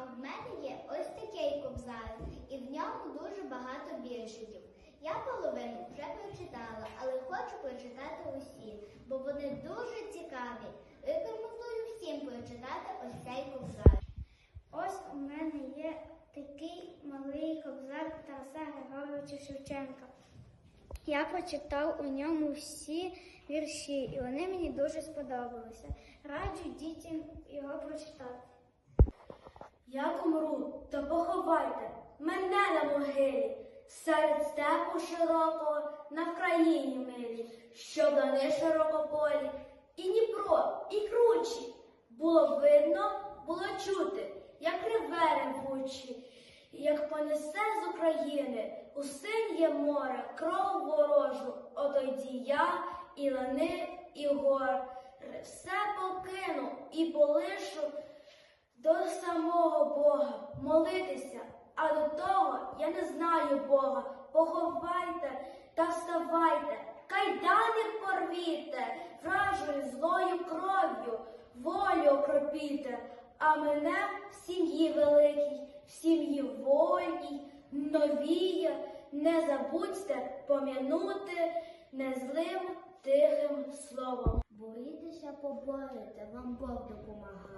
А в мене є ось такий кобзар, і в ньому дуже багато віршиків. Я половину вже прочитала, але хочу прочитати усі, бо вони дуже цікаві. Рекомендую всім прочитати ось цей кобзар. Ось у мене є такий малий кобзар Тараса Григоровича Шевченка. Я прочитав у ньому всі вірші, і вони мені дуже сподобалися. Раджу дітям його прочитати. Як умру, то поховайте мене на могилі, серед степу широкого на Вкраїні милі, що лани широкополі, і Дніпро, і кручі. Було видно, було чути, як реве ревучі, як понесе з України у синє море кров ворожу, отойді я і лани, і гор. Все покину і полишу до самого Бога молитися, а до того я не знаю Бога. Поховайте та вставайте, кайдани порвіте, вражою злою кров'ю, волю окропіте, а мене в сім'ї великій, в сім'ї вольній, новій, не забудьте пом'янути незлим тихим словом. Боїтеся поборете, вам Бог допомагає.